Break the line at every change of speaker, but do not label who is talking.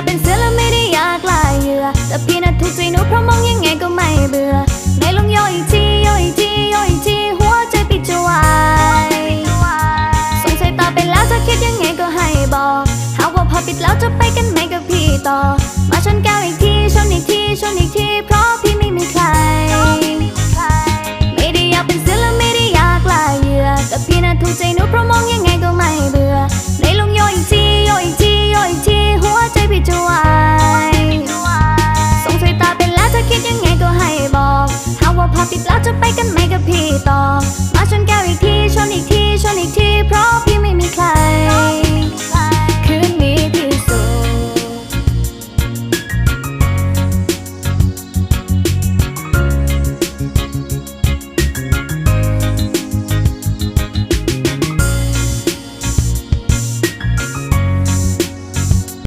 ากเป็นเสือและไม่ได้อยากลายเหยื่อแต่พี่น่ะถูกใจหนูเพราะมองยังไงก็ไม่เบื่อไหนลงย่อยทีย่อยทีย่อยทีหัวใจปิดจะวายสงสัยตาเป็นแล้วจะคิดยังไงก็ให้บอกหากว่าพอปิดแล้วจะไปกันไหมกับพี่ต่อ มาชนแก้วอีกทีชนอีกทีชนอีก พี่ต่อ